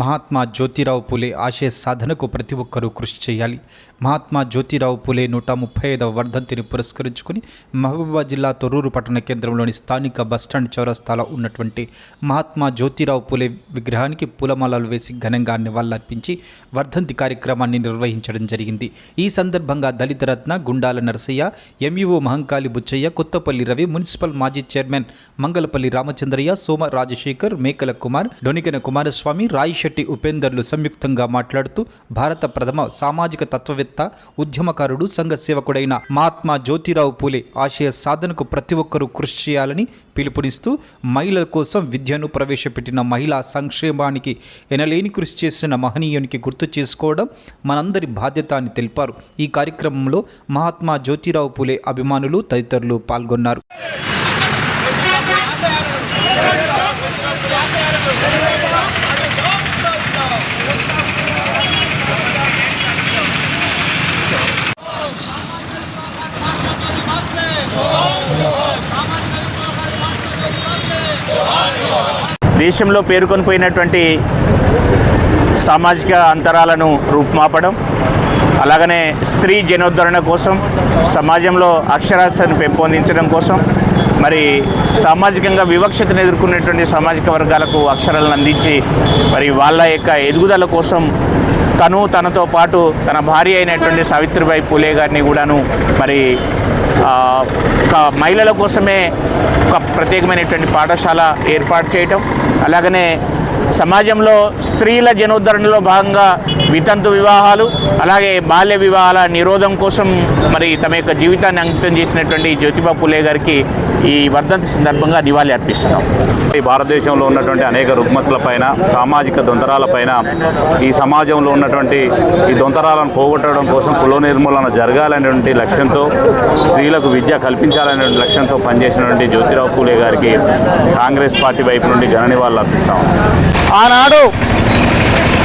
మహాత్మా జ్యోతిరావు పూలే ఆశయ సాధనకు ప్రతి ఒక్కరూ కృషి చేయాలి. మహాత్మా జ్యోతిరావు పూలే నూట ముప్పై ఐదవ వర్ధంతిని పురస్కరించుకుని మహబూబాబాద్ జిల్లా తొర్రూరు పట్టణ కేంద్రంలోని స్థానిక బస్టాండ్ చౌరస్తాలో ఉన్నటువంటి మహాత్మా జ్యోతిరావు పూలే విగ్రహానికి పూలమాలలు వేసి ఘనంగా నివాళులర్పించి వర్ధంతి కార్యక్రమాన్ని నిర్వహించడం జరిగింది. ఈ సందర్భంగా దళిత రత్న గుండాల నరసయ్య ఎంఈఓ మహంకాళి బుచ్చయ్య కొత్తపల్లి రవి మున్సిపల్ మాజీ చైర్మన్ మంగళపల్లి రామచంద్రయ్య సోమ రాజశేఖర్ మేకల కుమార్ డొనికన కుమారస్వామి శెట్టి ఉపేందర్లు సంయుక్తంగా మాట్లాడుతూ భారత ప్రథమ సామాజిక తత్వవేత్త ఉద్యమకారుడు సంఘ సేవకుడైన మహాత్మా జ్యోతిరావు పూలే ఆశయ సాధనకు ప్రతి ఒక్కరూ కృషి చేయాలని పిలుపునిస్తూ మహిళల కోసం విద్యను ప్రవేశపెట్టిన మహిళా సంక్షేమానికి ఎనలేని కృషి చేసిన మహనీయునికి గుర్తు చేసుకోవడం మనందరి బాధ్యత అని తెలిపారు. ఈ కార్యక్రమంలో మహాత్మా జ్యోతిరావు పూలే అభిమానులు తదితరులు పాల్గొన్నారు. దేశంలో పేరుకొని పోయినటువంటి సామాజిక అంతరాలను రూపుమాపడం అలాగనే స్త్రీ జనోద్ధరణ కోసం సమాజంలో అక్షరాస్యతను పెంపొందించడం కోసం మరి సామాజికంగా వివక్షతను ఎదుర్కొనేటువంటి సామాజిక వర్గాలకు అక్షరాలను అందించి మరి వాళ్ళ యొక్క ఎదుగుదల కోసం తను తనతో పాటు తన భార్య అయినటువంటి సావిత్రిబాయి పూలే గారిని కూడాను మరి ఒక మహిళల కోసమే ఒక ప్రత్యేకమైనటువంటి పాఠశాల ఏర్పాటు చేయటం అలాగనే సమాజంలో స్త్రీల జనోద్ధరణలో భాగంగా వితంతు వివాహాలు అలాగే బాల్య వివాహాల నిరోధం కోసం మరి తమ యొక్క జీవితాన్ని అంకితం చేసినటువంటి జ్యోతిబా పూలే గారికి ఈ వర్ధంతి సందర్భంగా నివాళి అర్పిస్తున్నాం. ఈ భారతదేశంలో ఉన్నటువంటి అనేక రుగ్మతులపైన సామాజిక దొంతరాలపైన ఈ సమాజంలో ఉన్నటువంటి ఈ దొంతరాలను పోగొట్టడం కోసం కుల నిర్మూలన జరగాలనేటువంటి లక్ష్యంతో స్త్రీలకు విద్య కల్పించాలనేటువంటి లక్ష్యంతో పనిచేసినటువంటి జ్యోతిరావు పూలే గారికి కాంగ్రెస్ పార్టీ వైపు నుండి ఘన నివాళులు అర్పిస్తాం ఆనాడు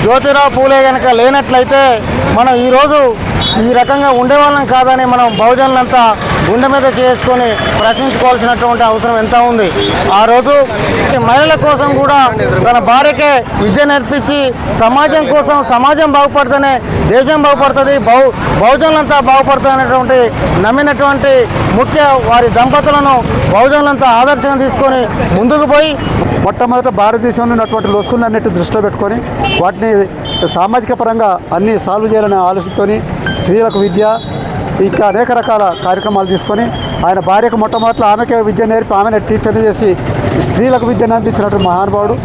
జ్యోతిరావు పూలే కనుక లేనట్లయితే మనం ఈరోజు ఈ రకంగా ఉండేవాళ్ళం కాదని మనం బహుజనులంతా గుండె మీద చేసుకొని ప్రశ్నించుకోవాల్సినటువంటి అవసరం ఎంత ఉంది? ఆ రోజు మహిళల కోసం కూడా తన భార్యకే విద్య నేర్పించి సమాజం కోసం సమాజం బాగుపడితేనే దేశం బాగుపడుతుంది బహు బహుజనులంతా బాగుపడుతున్నటువంటి నమ్మినటువంటి ముఖ్య వారి దంపతులను బహుజనులంతా ఆదర్శంగా తీసుకొని ముందుకు పోయి మొట్టమొదట భారతదేశంలో ఉన్నటువంటి లోసుకులన్నిటి దృష్టిలో పెట్టుకొని వాటిని సామాజిక పరంగా అన్ని సాల్వ్ చేయాలనే ఆలోచనతోని స్త్రీలకు విద్య ఇంకా అనేక రకాల కార్యక్రమాలు తీసుకొని ఆయన భార్యకు మొట్టమొదట ఆమెకే విద్య నేర్పి ఆమెను టీచర్ని చేసి స్త్రీలకు విద్యను అందించినటువంటి మహానుభావుడు.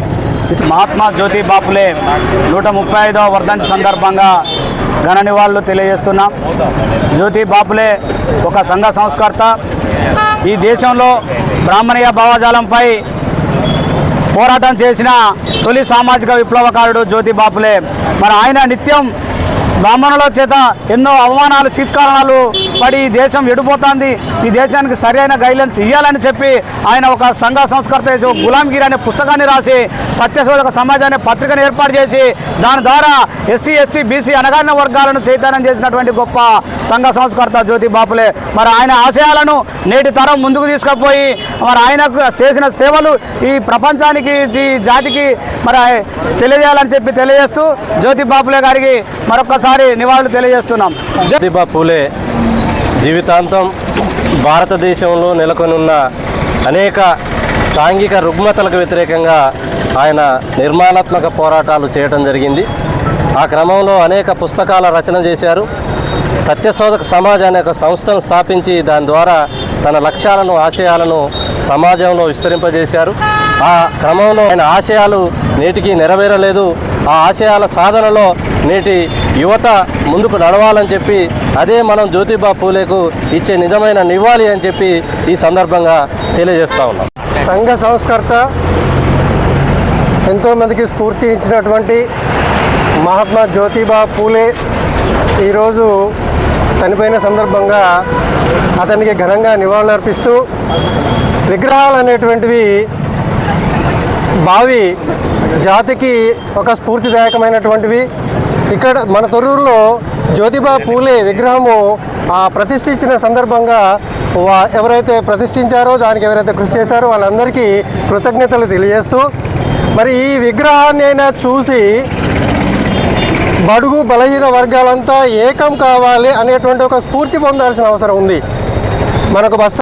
మహాత్మా జ్యోతి బాపులే నూట ముప్పై ఐదవ వర్ధంతి సందర్భంగా ఘన నివాళులు తెలియజేస్తున్నాం. జ్యోతి బాపులే ఒక సంఘ సంస్కర్త. ఈ దేశంలో బ్రాహ్మణీయ భావజాలంపై పోరాటం చేసిన తొలి సామాజిక విప్లవకారుడు జ్యోతి బాపులే. మరి ఆయన నిత్యం బ్రాహ్మణుల చేత ఎన్నో అవమానాలు చీత్కారణాలు పడి ఈ దేశం ఎడిపోతుంది ఈ దేశానికి సరైన గైడ్లైన్స్ ఇవ్వాలని చెప్పి ఆయన ఒక సంఘ సంస్కర్త గులాంగిరి అనే పుస్తకాన్ని రాసి సత్యశోధక సమాజాన్ని అనే పత్రికను ఏర్పాటు చేసి దాని ద్వారా ఎస్సీ ఎస్టీ బీసీ అనగారిన వర్గాలను చైతన్యం చేసినటువంటి గొప్ప సంఘ సంస్కర్త జ్యోతి బాపులే. మరి ఆయన ఆశయాలను నేటి తరం ముందుకు తీసుకుపోయి మరి ఆయనకు చేసిన సేవలు ఈ ప్రపంచానికి ఈ జాతికి మరి తెలియజేయాలని చెప్పి తెలియజేస్తూ జ్యోతి బాపులే గారికి మరొకసారి నివాళులు తెలియజేస్తున్నాం. జ్యోతిబా పూలే జీవితాంతం భారతదేశంలో నెలకొనున్న అనేక సాంఘిక రుగ్మతలకు వ్యతిరేకంగా ఆయన నిర్మాణాత్మక పోరాటాలు చేయడం జరిగింది. ఆ క్రమంలో అనేక పుస్తకాల రచన చేశారు. సత్యశోధక సమాజ్ అనే ఒక సంస్థను స్థాపించి దాని ద్వారా తన లక్ష్యాలను ఆశయాలను సమాజంలో విస్తరింపజేశారు. ఆ క్రమంలో ఆయన ఆశయాలు నేటికి నెరవేరలేదు. ఆ ఆశయాల సాధనలో నేటి యువత ముందుకు నడవాలని చెప్పి అదే మనం జ్యోతిబా పూలేకు ఇచ్చే నిజమైన నివాళి అని చెప్పి ఈ సందర్భంగా తెలియజేస్తా ఉన్నాం. సంఘ సంస్కర్త ఎంతోమందికి స్ఫూర్తి ఇచ్చినటువంటి మహాత్మా జ్యోతిబా పూలే ఈరోజు చనిపోయిన సందర్భంగా అతనికి ఘనంగా నివాళులర్పిస్తూ విగ్రహాలు అనేటువంటివి భావి జాతికి ఒక స్ఫూర్తిదాయకమైనటువంటివి. ఇక్కడ మన తొర్రూరులో జ్యోతిబా పూలే విగ్రహము ఆ ప్రతిష్ఠించిన సందర్భంగా వా- ఎవరైతే ప్రతిష్ఠించారో దానికి ఎవరైతే కృషి చేశారో వాళ్ళందరికీ కృతజ్ఞతలు తెలియజేస్తూ మరి ఈ విగ్రహాన్ని అయినా చూసి బడుగు బలహీన వర్గాలంతా ఏకం కావాలి అనేటువంటి ఒక స్ఫూర్తి పొందాల్సిన అవసరం ఉంది. మనకు బస్